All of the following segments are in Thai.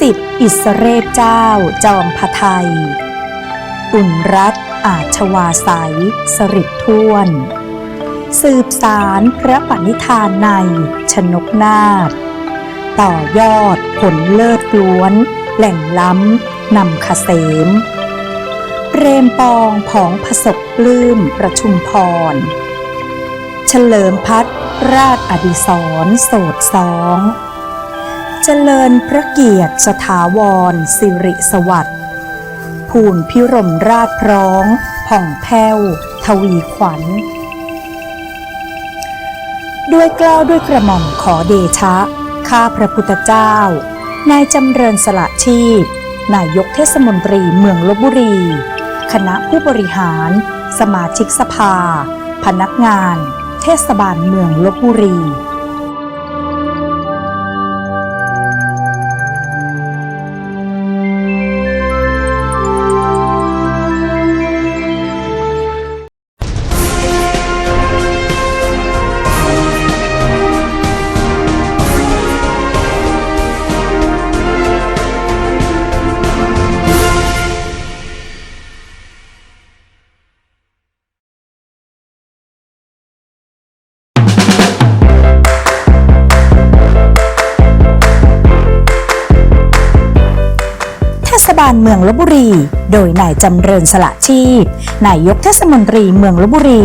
สิทธิ์อิสเรศเจ้า จอมพระไทยอุ่นรัตอาชวาสายสริดท่วน สืบสารพระปณิธานในชนกนาฏต่อยอดผลเลิศล้วน แหล่งล้ำนำเขษมเปรมปองผองผสบปลื้มประชุมพร เฉลิมพัฒน์ราชอดิศรโสดสอง เจริญพระเกียรติสถาวร สิริสวัสดิ์ภูนพิรมราชพร้องผ่องแผ้ว ทวีขวัญ ด้วยเกล้าวด้วยกระหม่อมขอเดชะ ข้าพระพุทธเจ้า นายจำเริญสละชีพ นายกเทศมนตรีเมืองลบบุรี คณะผู้บริหาร สมาชิกสภา พนักงาน เทศบาลเมืองลบบุรี ศบาลเมืองลบบุรี โดยนายจำเริญสละชีพ นายกเทศมนตรีเมืองลบบุรี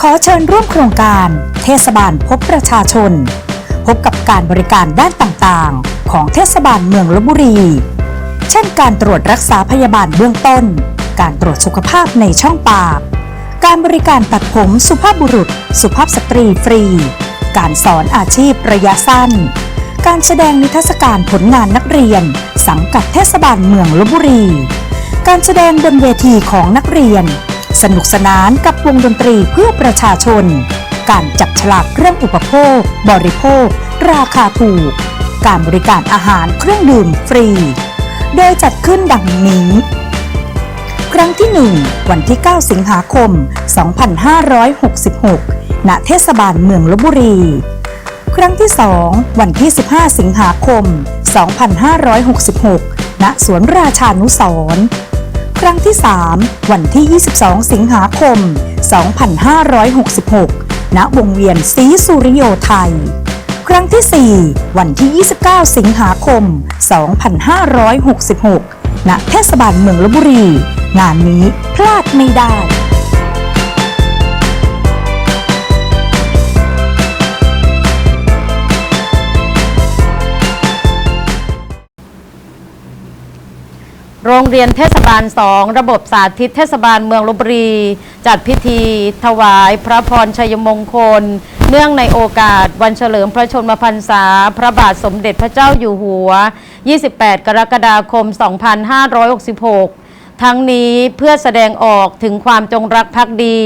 ขอเชิญร่วมโครงการ เทศบาลพบประชาชน พบกับการบริการด้านต่างๆ ของเทศบาลเมืองลบบุรี เช่นการตรวจรักษาพยาบาลเบื้องต้น การตรวจสุขภาพในช่องปาก การบริการตัดผมสุภาพบุรุษ สุภาพสตรีฟรี การสอนอาชีพระยะสั้น การแสดงนิทรรศการผลงานนักเรียน สังกัดเทศบาลเมืองลบบุรี การแสดงบนเวทีของนักเรียน สนุกสนานกับวงดนตรีเพื่อประชาชน การจับฉลากเครื่องอุปโภค บริโภค ราคาถูก การบริการอาหารเครื่องดื่มฟรี โดยจัดขึ้นดังนี้ ครั้งที่ 1 วันที่ 9 สิงหาคม 2566 ณ เทศบาลเมืองลบบุรีครั้งที่ 2 วันที่ 15 สิงหาคม 2566 ณ สวนราชานุสรณ์ครั้งที่ 3 วันที่ 22 สิงหาคม 2566 ณ วงเวียนศรีสุริโยไทย ครั้งที่ 4 วันที่ 29 สิงหาคม 2566 ณ เทศบาลเมืองลบบุรี งานนี้พลาดไม่ได้ โรงเรียนเทศบาล2ระบบสาธิตเทศบาลเมืองลบบุรี จัดพิธี ถวายพระพรชัยมงคล เนื่องในโอกาสวันเฉลิมพระชนมพรรษา พระบาทสมเด็จพระเจ้าอยู่หัว 28 กรกฎาคม 2566 ทั้งนี้เพื่อแสดงออกถึงความจงรักภักดี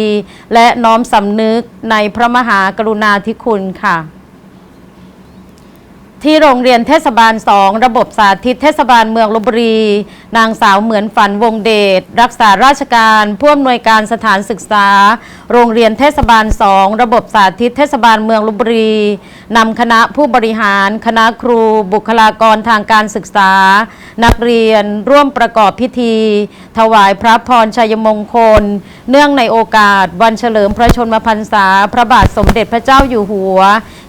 และน้อมสำนึกในพระมหากรุณาธิคุณค่ะ ที่โรงเรียนเทศบาล 2 ระบบสาธิตเทศบาลเมืองลบบุรี นางสาวเหมือนฝันวงเดชรักษาราชการผู้อำนวยการสถานศึกษา โรงเรียนเทศบาล 2 ระบบสาธิตเทศบาลเมืองลบบุรีนำคณะผู้บริหาร คณะครู บุคลากรทางการศึกษา นักเรียนร่วมประกอบพิธี ถวายพระพรชัยมงคล เนื่องในโอกาส วันเฉลิมพระชนมพรรษา พระบาทสมเด็จพระเจ้าอยู่หัว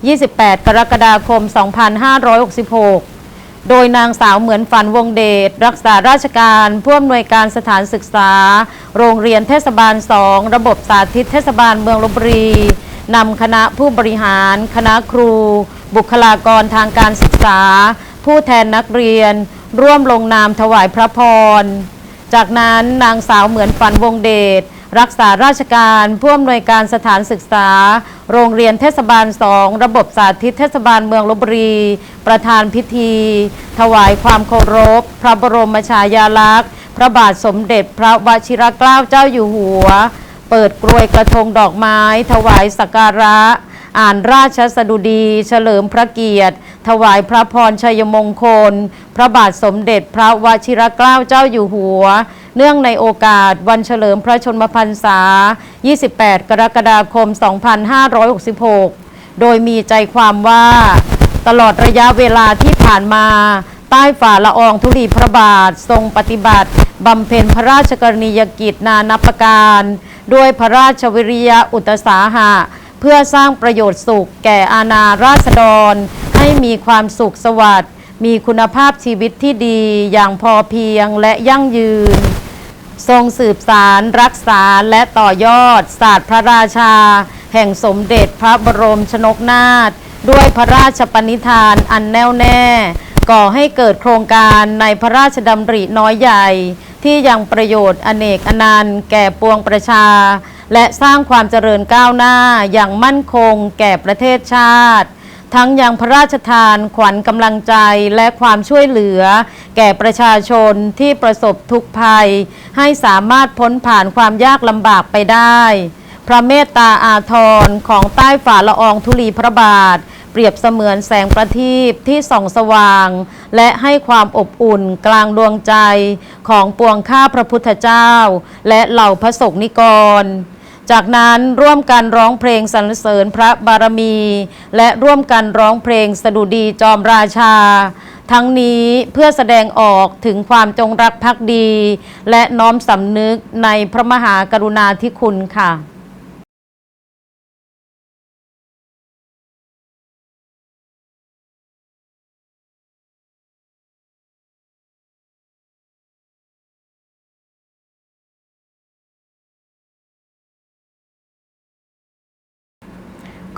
28 กรกฎาคม 2566 โดยนางสาวเหมือนฝันวงเดชรักษาราชการผู้อำนวยการสถานศึกษา โรงเรียนเทศบาล 2 ระบบสาธิตเทศบาลเมืองลบบุรีนำคณะผู้บริหาร คณะครู บุคลากรทางการศึกษา ผู้แทนนักเรียน ร่วมลงนามถวายพระพร จากนั้นนางสาวเหมือนฝันวงเดช รักษาราชการผู้อำนวยการสถานศึกษา โรงเรียนเทศบาล2ระบบสาธิตเทศบาลเมืองลบบุรี ประธานพิธี ถวายความเคารพ พระบรมฉายาลักษณ์ พระบาทสมเด็จพระวชิรเกล้าเจ้าอยู่หัว เปิดกรวยกระทงดอกไม้ ถวายสักการะ อ่านราชสดุดี เฉลิมพระเกียรติ ถวายพระพรชัยมงคล พระบาทสมเด็จพระวชิรเกล้าเจ้าอยู่หัว เนื่องในโอกาสวันเฉลิมพระชนมพรรษา 28 กรกฎาคม 2566 โดยมีใจความว่า ตลอดระยะเวลาที่ผ่านมาใต้ฝ่าละอองธุลีพระบาททรงปฏิบัติบำเพ็ญพระราชกรณียกิจนานับประการ ด้วยพระราชวิริยะอุตสาหะ เพื่อสร้างประโยชน์สุขแก่อาณาราษฎร ให้มีความสุขสวัสดิ์มีคุณภาพชีวิตที่ดีอย่างพอเพียงและยั่งยืน ทรงสืบสารรักษาและต่อยอด ศาสตร์พระราชา แห่งสมเด็จพระบรมชนกนาถด้วยพระราชปณิธานอันแน่วแน่ ก่อให้เกิดโครงการในพระราชดำริน้อยใหญ่ ที่ยังประโยชน์อเนกอนันต์ แก่ปวงประชา และสร้างความเจริญก้าวหน้าอย่างมั่นคงแก่ประเทศชาติ ทั้งยังพระราชทานขวัญกำลังใจและความช่วยเหลือ แก่ประชาชนที่ประสบทุกข์ภัย ให้สามารถพ้นผ่านความยากลำบากไปได้ พระเมตตาอาทรของใต้ฝ่าละอองธุลีพระบาท เปรียบเสมือนแสงประทีปที่ส่องสว่าง และให้ความอบอุ่นกลางดวงใจของปวงข้าพระพุทธเจ้า และเหล่าพระสงฆ์นิกร จากนั้นร่วมกันร้องเพลงสรรเสริญพระบารมี และร่วมกันร้องเพลงสดุดีจอมราชา ทั้งนี้เพื่อแสดงออกถึงความจงรักภักดี และน้อมสำนึกในพระมหากรุณาธิคุณค่ะ